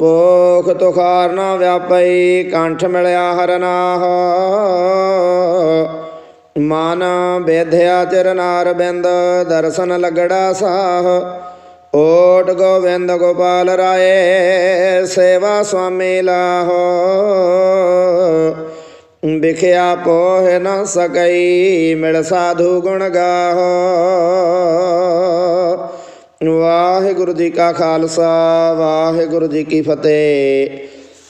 ਭੋਖ ਤੁਖਾਰ ਨਾ ਵਿਆਪਈ, ਕੰਠ ਮਿਲਿਆ ਹਰਨਾਹ। ਮਨ ਬੇਧਿਆ ਚਰਨਾਰ ਬਿੰਦ, ਦਰਸ਼ਨ ਲਗੜਾ ਸਾਹ। ਓਟ ਗੋਵਿੰਦ ਗੋਪਾਲ ਰਾਏ, ਸੇਵਾ ਸੁਆਮੀ ਲਾਹੋ। ਵਿਖਿਆ ਪੋਹ ਨ ਸਕਈ, ਮਿਲ ਸਾਧੂ ਗੁਣ ਗਾਹੋ। ਵਾਹਿਗੁਰੂ ਜੀ ਕਾ ਖਾਲਸਾ, ਵਾਹਿਗੁਰੂ ਜੀ ਕੀ ਫਤਿਹ।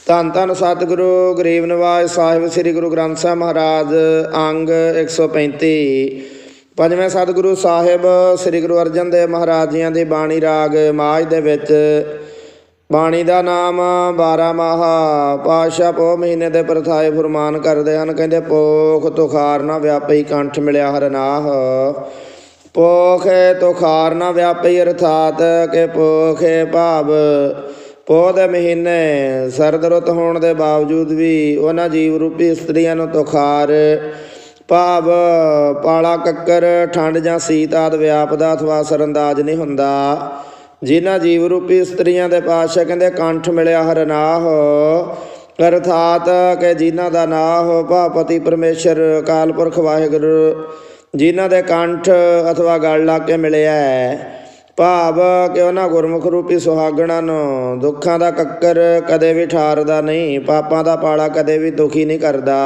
ਧੰਨ ਧੰਨ ਸਤਿਗੁਰੂ, ਗਰੀਬ ਨਿਵਾਜ ਸਾਹਿਬ, ਸ੍ਰੀ ਗੁਰੂ ਗ੍ਰੰਥ ਸਾਹਿਬ ਮਹਾਰਾਜ, ਅੰਗ 135 ਪੰਜਵੇਂ ਸਤਿਗੁਰੂ ਸਾਹਿਬ, ਸ੍ਰੀ ਗੁਰੂ ਅਰਜਨ ਦੇਵ ਮਹਾਰਾਜ ਜੀਆਂ ਦੀ ਬਾਣੀ ਰਾਗ ਮਾਝ ਦੇ ਵਿੱਚ। ਬਾਣੀ ਦਾ ਨਾਮ 12 ਮਾਹਾ ਪਾਸ਼ਾ ਪੋ ਮਹੀਨੇ ਦੇ ਪ੍ਰਥਾਏ ਫਰਮਾਨ ਕਰਦੇ ਹਨ, ਕਹਿੰਦੇ ਪੋਖ ਤੁਖਾਰ ਨਾ ਵਿਆਪਈ ਕੰਠ ਮਿਲਿਆ ਹਰਨਾਹ ਪੋਖੇ ਤੁਖਾਰ ਨਾ ਵਿਆਪਈ ਅਰਥਾਤ ਕਿ ਪੋਖੇ ਭਾਵ ਪੋਹ ਦੇ ਮਹੀਨੇ ਸਰਦ ਰੁੱਤ ਹੋਣ ਦੇ ਬਾਵਜੂਦ ਵੀ ਉਹਨਾਂ ਜੀਵ ਰੂਪੀ ਇਸਤਰੀਆਂ ਨੂੰ ਤੁਖਾਰ ਭਾਵ ਪਾਲਾ ਕੱਕਰ, ਠੰਡ ਜਾਂ ਸੀਤ ਆਦ ਵਿਆਪਦਾ ਅਥਵਾ ਸਰੰਦਾਜ ਨਹੀਂ ਹੁੰਦਾ। ਜਿਨ੍ਹਾਂ ਜੀਵ ਰੂਪੀ ਇਸਤਰੀਆਂ ਦੇ ਪਾਸ਼ਾ ਕਹਿੰਦੇ, ਕੰਠ ਮਿਲਿਆ ਹਰਨਾਹ ਅਰਥਾਤ ਕਿ ਜਿਨ੍ਹਾਂ ਦਾ ਨਾਹ ਭਾਪਤੀ ਪਰਮੇਸ਼ਰ ਅਕਾਲ ਪੁਰਖ ਵਾਹਿਗੁਰੂ ਜਿਨ੍ਹਾਂ ਦੇ ਕੰਠ ਅਥਵਾ ਗਲ ਲਾ ਕੇ ਮਿਲਿਆ ਹੈ, ਭਾਵ ਕਿ ਉਹਨਾਂ ਗੁਰਮੁਖ ਰੂਪੀ ਸੁਹਾਗਣਾਂ ਨੂੰ ਦੁੱਖਾਂ ਦਾ ਕੱਕਰ ਕਦੇ ਵੀ ਠਾਰਦਾ ਨਹੀਂ, ਪਾਪਾਂ ਦਾ ਪਾਲਾ ਕਦੇ ਵੀ ਦੁਖੀ ਨਹੀਂ ਕਰਦਾ।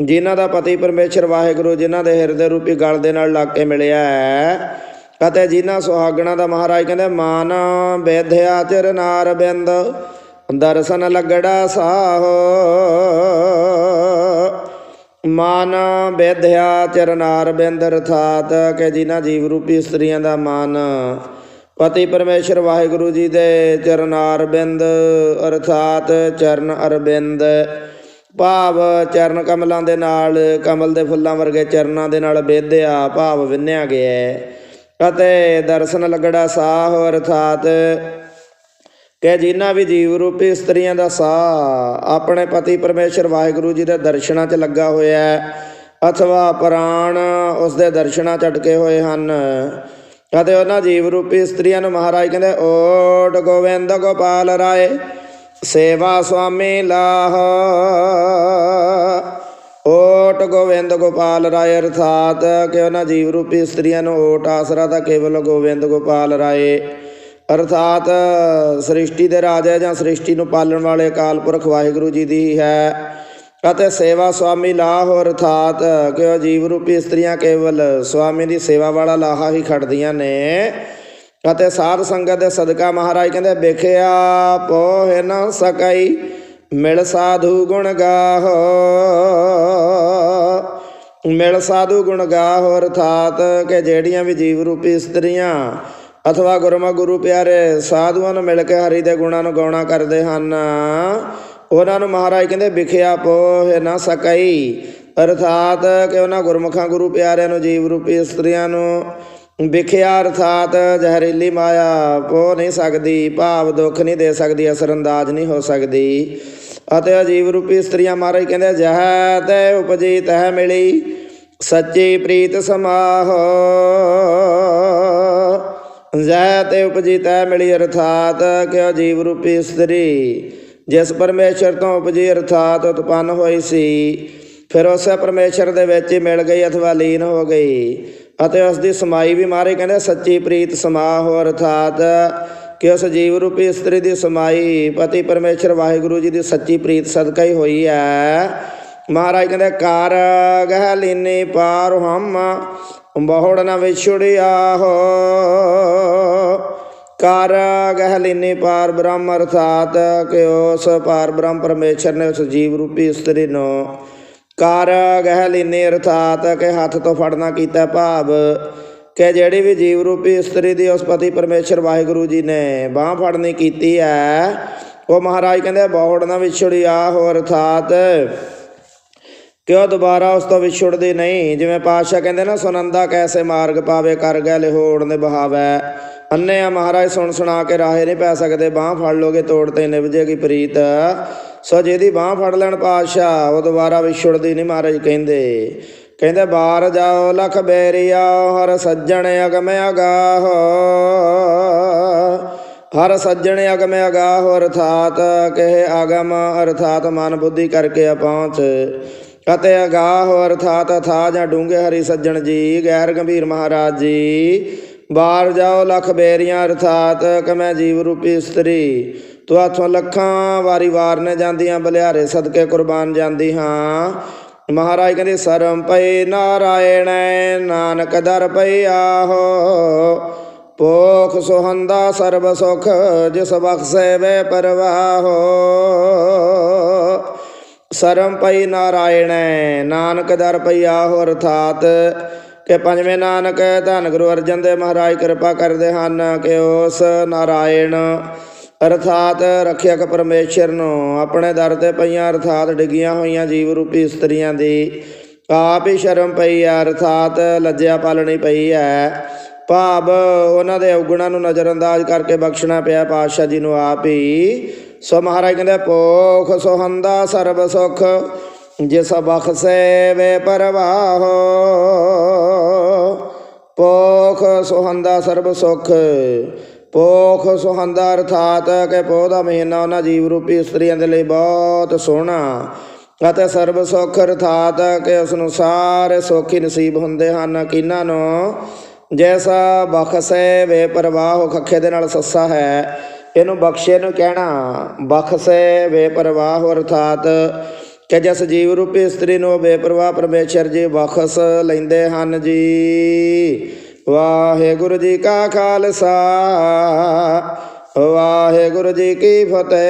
ਜਿਨ੍ਹਾਂ ਦਾ ਪਤੀ ਪਰਮੇਸ਼ਰ ਵਾਹਿਗੁਰੂ, ਜਿਨ੍ਹਾਂ ਦੇ ਹਿਰਦੇ ਰੂਪੀ ਗਲ ਦੇ ਨਾਲ ਲੱਗ ਕੇ ਮਿਲਿਆ ਹੈ, ਅਤੇ ਜਿਨ੍ਹਾਂ ਸੁਹਾਗਣਾ ਦਾ ਮਹਾਰਾਜ ਕਹਿੰਦੇ, ਮਾਨ ਬੇਧਿਆ ਚਰਨਾਰ ਬਿੰਦ, ਦਰਸ਼ਨ ਲੱਗੜਾ ਸਾਹੋ। ਮਨ ਬੇਧਿਆ ਚਰਨਾਰ ਬਿੰਦ ਅਰਥਾਤ ਕਿ ਜਿਨ੍ਹਾਂ ਜੀਵ ਰੂਪੀ ਇਸਤਰੀਆਂ ਦਾ ਮਾਨ। ਪਤੀ ਪਰਮੇਸ਼ਰ ਵਾਹਿਗੁਰੂ ਜੀ ਦੇ ਚਰਨਾਰ ਬਿੰਦ, ਅਰਥਾਤ ਚਰਨ ਅਰਬਿੰਦ। ਭਾਵ ਚਰਨ ਕਮਲਾਂ ਦੇ ਨਾਲ, ਕਮਲ ਦੇ ਫੁੱਲਾਂ ਵਰਗੇ ਚਰਨਾਂ ਦੇ ਨਾਲ ਬੇਧਿਆ, ਭਾਵ ਵਿੰਨਿਆ ਗਿਆ ਅਤੇ ਦਰਸ਼ਨ ਲੱਗੜਾ ਸਾਹ, ਅਰਥਾਤ ਕਿ ਜਿਨ੍ਹਾਂ ਵੀ ਜੀਵ ਰੂਪੀ ਇਸਤਰੀਆਂ ਦਾ ਸਾਹ ਆਪਣੇ ਪਤੀ ਪਰਮੇਸ਼ਰ ਵਾਹਿਗੁਰੂ ਜੀ ਦੇ ਦਰਸ਼ਨਾਂ 'ਚ ਲੱਗਾ ਹੋਇਆ ਹੈ, ਅਥਵਾ ਪ੍ਰਾਣ ਉਸ ਦੇ ਦਰਸ਼ਨਾਂ 'ਚ ਅਟਕੇ ਹੋਏ ਹਨ। ਅਤੇ ਉਹਨਾਂ ਜੀਵ ਰੂਪੀ ਇਸਤਰੀਆਂ ਨੂੰ ਮਹਾਰਾਜ ਕਹਿੰਦੇ, ਓਟ ਗੋਵਿੰਦ ਗੋਪਾਲ ਰਾਏ, ਸੇਵਾ ਸੁਆਮੀ ਲਾਹ। ਓਟ ਗੋਵਿੰਦ ਗੋਪਾਲ ਰਾਏ ਅਰਥਾਤ ਕਿ ਉਹਨਾਂ ਜੀਵ ਰੂਪੀ ਇਸਤਰੀਆਂ ਨੂੰ ਓਟ ਆਸਰਾ ਤਾਂ ਕੇਵਲ ਗੋਵਿੰਦ ਗੋਪਾਲ ਰਾਏ ਅਰਥਾਤ ਸ੍ਰਿਸ਼ਟੀ ਦੇ ਰਾਜਾ ਜਾਂ ਸ੍ਰਿਸ਼ਟੀ ਨੂੰ ਪਾਲਣ ਵਾਲੇ ਅਕਾਲ ਪੁਰਖ ਵਾਹਿਗੁਰੂ ਜੀ ਦੀ ਹੀ ਹੈ ਅਤੇ ਸੇਵਾ ਸੁਆਮੀ ਲਾਹ ਅਰਥਾਤ ਕਿ ਉਹ ਜੀਵ ਰੂਪੀ ਇਸਤਰੀਆਂ ਕੇਵਲ ਸੁਆਮੀ ਦੀ ਸੇਵਾ ਵਾਲਾ ਲਾਹਾ ਹੀ ਖੜਦੀਆਂ ਨੇ ਅਤੇ ਸਾਧ ਸੰਗਤ ਦੇ ਸਦਕਾ ਮਹਾਰਾਜ ਕਹਿੰਦੇ, ਵੇਖਿਆ ਪੋਹ ਨਾ ਸਕਈ, ਮਿਲ ਸਾਧੂ ਗੁਣ ਗਾਹੋ। ਮਿਲ ਸਾਧੂ ਗੁਣ ਗਾਹੋ ਅਰਥਾਤ ਕਿ ਜਿਹੜੀਆਂ ਵੀ ਜੀਵ ਰੂਪੀ ਇਸਤਰੀਆਂ ਅਥਵਾ ਗੁਰਮਾ ਗੁਰੂ ਪਿਆਰੇ, ਸਾਧੂਆਂ ਨੂੰ ਮਿਲ ਕੇ ਹਰੀ ਦੇ ਗੁਣਾਂ ਨੂੰ ਗਾਉਣਾ ਕਰਦੇ ਹਨ। ਉਹਨਾਂ ਨੂੰ ਮਹਾਰਾਜ ਕਹਿੰਦੇ, ਵਿਖਿਆ ਪੋਹ ਨਾ ਸਕਈ। ਅਰਥਾਤ ਕਿ ਉਹਨਾਂ ਗੁਰਮੁਖਾਂ ਗੁਰੂ ਪਿਆਰਿਆਂ ਨੂੰ, ਜੀਵ ਰੂਪੀ ਇਸਤਰੀਆਂ ਨੂੰ ਵਿਖਿਆ, ਅਰਥਾਤ ਜ਼ਹਿਰੀਲੀ ਮਾਇਆ ਪੋ ਨਹੀਂ ਸਕਦੀ, ਭਾਵ ਦੁੱਖ ਨਹੀਂ ਦੇ ਸਕਦੀ, ਅਸਰ ਅੰਦਾਜ਼ ਨਹੀਂ ਹੋ ਸਕਦੀ। ਅਤੇ ਅਜੀਵ ਰੂਪੀ ਇਸਤਰੀਆਂ ਮਹਾਰਾਜ ਕਹਿੰਦੇ, ਜਹ ਤੈ ਉਪਜੀ ਤਹ ਮਿਲੀ, ਸੱਚੀ ਪ੍ਰੀਤ ਸਮਾਹ। ਜੈ ਤੇ ਉਪਜੀ ਤੈ ਮਿਲੀ ਅਰਥਾਤ ਕਿ ਅਜੀਵ ਰੂਪੀ ਇਸਤਰੀ ਜਿਸ ਪਰਮੇਸ਼ਰ ਤੋਂ ਉਪਜੀ ਅਰਥਾਤ ਉਤਪੰਨ ਹੋਈ ਸੀ, ਫਿਰ ਉਸੇ ਪਰਮੇਸ਼ਰ ਦੇ ਵਿੱਚ ਹੀ ਮਿਲ ਗਈ ਅਥਵਾ ਲੀਨ ਹੋ ਗਈ। ਅਤੇ ਉਸ ਦੀ ਸਮਾਈ ਵੀ ਮਾਰੇ ਕਹਿੰਦੇ, ਸੱਚੀ ਪ੍ਰੀਤ ਸਮਾ ਹੋ ਅਰਥਾਤ ਕਿ ਉਸ ਜੀਵ ਰੂਪੀ ਇਸਤਰੀ ਦੀ ਸਮਾਈ, ਪਤੀ ਪਰਮੇਸ਼ਰ ਵਾਹਿਗੁਰੂ ਜੀ ਦੀ ਸੱਚੀ ਪ੍ਰੀਤ ਸਦਕਾ ਹੀ ਹੋਈ ਹੈ। ਮਹਾਰਾਜ ਕਹਿੰਦੇ, ਕਾਰ ਗਹਿ ਲੀਨੀ ਪਾਰ ਹਮ ਬਹੁੜ ਨ ਵਿਛੜਿਆ ਹੋ। ਕਰ ਗਹਿ ਪਾਰ ਬ੍ਰਹਮ ਅਰਥਾਤ ਕਿ ਉਸ ਪਾਰ ਬ੍ਰਹਮ ਪਰਮੇਸ਼ਰ ਨੇ ਉਸ ਜੀਵ ਰੂਪੀ ਇਸਤਰੀ ਨੂੰ ਕਰ ਗਹਿ ਅਰਥਾਤ ਕਿ ਹੱਥ ਤੋਂ ਫੜਨਾ ਕੀਤਾ ਭਾਵ ਕਿ ਜਿਹੜੀ ਵੀ ਜੀਵ ਰੂਪੀ ਇਸਤਰੀ ਦੀ ਉਸ ਪਤੀ ਪਰਮੇਸ਼ਰ ਵਾਹਿਗੁਰੂ ਜੀ ਨੇ ਬਾਹ ਫੜਨੀ ਕੀਤੀ ਹੈ, ਉਹ ਮਹਾਰਾਜ ਕਹਿੰਦੇ ਬਹੁੜ ਨਾ ਵਿਛੜਿਆ ਹੋ ਅਰਥਾਤ ਕਿ ਉਹ ਦੁਬਾਰਾ ਉਸ ਤੋਂ ਵਿਛੜਦੀ ਨਹੀਂ? ਜਿਵੇਂ ਪਾਤਸ਼ਾਹ ਕਹਿੰਦੇ ਨਾ ਸੁਨੰਦਾ ਕੈਸੇ ਮਾਰਗ ਪਾਵੇ, ਕਰ ਗਏ ਲਿਹੋੜ ਨੇ ਬਹਾਵੈ ਅੰਨੇ ਆ ਮਹਾਰਾਜ, ਸੁਣ ਸੁਣਾ ਕੇ ਰਾਹੇ ਨਹੀਂ ਪੈ ਸਕਦੇ, ਬਾਹ ਫੜ ਲੋਗੇ ਤੋੜ ਤੇ ਨਿਭਜੇਗੀ ਪ੍ਰੀਤ। ਸੋ ਜਿਹਦੀ ਬਾਹ ਫੜ ਲੈਣ ਪਾਤਸ਼ਾਹ, ਉਹ ਦੁਬਾਰਾ ਵਿਛੜਦੀ ਨਹੀਂ ਮਹਾਰਾਜ ਕਹਿੰਦੇ। ਕਹਿੰਦੇ, ਬਾਹਰ ਜਾਓ, ਲਖ ਬੇਰੀਆ ਹਰ ਸੱਜਣ ਅਗਮ ਅਗਾਹ। ਹਰ ਸੱਜਣ ਅਗਮ ਅਗਾਹ, ਅਰਥਾਤ ਕਹੇ ਆਗਮ ਅਰਥਾਤ ਮਨ ਬੁੱਧੀ ਕਰਕੇ ਅਪਹੁੰਚ ਅਤੇ ਅਗਾਹ ਅਰਥਾਤ ਅਥਾ ਜਾਂ ਡੂੰਘੇ ਹਰੀ ਸੱਜਣ ਜੀ, ਗੈਰ ਗੰਭੀਰ ਮਹਾਰਾਜ ਜੀ ਬਾਹਰ ਜਾਓ ਲੱਖ ਬੇਰੀਆਂ ਅਰਥਾਤ ਕਮੈ ਜੀਵ ਰੂਪੀ ਇਸਤਰੀ ਹੱਥੋਂ ਲੱਖਾਂ ਵਾਰੀ ਵਾਰ ਨੇ ਜਾਂਦੀਆਂ ਬਲਿਆਰੇ ਸਦਕੇ ਕੁਰਬਾਨ ਜਾਂਦੀ ਹਾਂ। ਮਹਾਰਾਜ ਕਹਿੰਦੇ, ਸਰਮ ਪਈ ਨਾਰਾਇਣ, ਨਾਨਕ ਦਰ ਪਈ ਆਹੋ। ਪੋਖ ਸੁਹੰਦਾ ਸਰਬ ਸੁਖ, ਜਿਸ ਬਖਸ਼ੇ ਵੇ ਪਰਵਾਹੋ। ਸਰਮ ਪਈ ਨਾਰਾਇਣੈ, ਨਾਨਕ ਦਰ ਪਈਆ ਹੋ ਅਰਥਾਤ। ਕਿ ਪੰਜਵੇਂ ਨਾਨਕ ਧੰਨ ਗੁਰੂ ਅਰਜਨ ਦੇਵ ਮਹਾਰਾਜ ਕਿਰਪਾ ਕਰਦੇ ਹਨ ਕਿ ਉਸ ਨਾਰਾਇਣ ਅਰਥਾਤ ਰੱਖਿਅਕ ਪਰਮੇਸ਼ਰ ਨੂੰ ਆਪਣੇ ਦਰ ਤੇ ਪਈਆਂ ਅਰਥਾਤ ਡਿੱਗੀਆਂ ਹੋਈਆਂ ਜੀਵ ਰੂਪੀ ਇਸਤਰੀਆਂ ਦੀ। ਆਪ ਹੀ ਸ਼ਰਮ ਪਈ ਹੈ, ਅਰਥਾਤ ਲੱਜਿਆ ਪਾਲਣੀ ਪਈ ਹੈ। ਭਾਵ ਉਹਨਾਂ ਦੇ ਔਗੁਣਾਂ ਨੂੰ ਨਜ਼ਰਅੰਦਾਜ਼ ਕਰਕੇ ਬਖਸ਼ਣਾ ਪਿਆ ਪਾਤਸ਼ਾਹ ਜੀ ਨੂੰ ਆਪ ਹੀ। ਸੋ ਮਹਾਰਾਜ ਕਹਿੰਦੇ ਪੋਖ ਸੋਹੰਦਾ ਸਰਬ ਸੁਖ, ਜਿਸ ਬਖਸ਼ੇ ਵੇ ਪਰਵਾਹੋ। ਪੋਖ ਸੁਹੰਦਾ ਸਰਬ ਸੁਖ ਪੋਖ ਸੁਹੰਦਾ ਅਰਥਾਤ ਕਿ ਪੋਹ ਦਾ ਮਹੀਨਾ ਉਹਨਾਂ ਜੀਵ ਰੂਪੀ ਇਸਤਰੀਆਂ ਦੇ ਲਈ ਬਹੁਤ ਸੋਹਣਾ ਅਤੇ ਸਰਬ ਸੁਖ ਅਰਥਾਤ ਕਿ ਉਸ ਨੂੰ ਸਾਰੇ ਸੁੱਖ ਹੀ ਨਸੀਬ ਹੁੰਦੇ ਹਨ। ਕਿਨਾਂ ਨੂੰ ਜੈਸਾ ਬਖਸ਼ੇ ਵੇ ਪਰਵਾਹ ਖੱਖੇ ਦੇ ਨਾਲ ਸੱਸਾ ਹੈ, ਇਹਨੂੰ ਬਖਸ਼ੇ ਨੂੰ ਕਹਿਣਾ, ਬਖਸ਼ੇ ਵੇ ਪਰਵਾਹ ਅਰਥਾਤ ਕਿ ਜਿਸ ਜੀਵ ਰੂਪੀ ਇਸਤਰੀ ਨੂੰ ਬੇਪਰਵਾਹ ਪਰਮੇਸ਼ਰ ਜੀ ਬਖਸ਼ ਲੈਂਦੇ ਹਨ ਜੀ। ਵਾਹਿਗੁਰੂ ਜੀ ਕਾ ਖਾਲਸਾ, ਵਾਹਿਗੁਰੂ ਜੀ ਕੀ ਫਤਿਹ।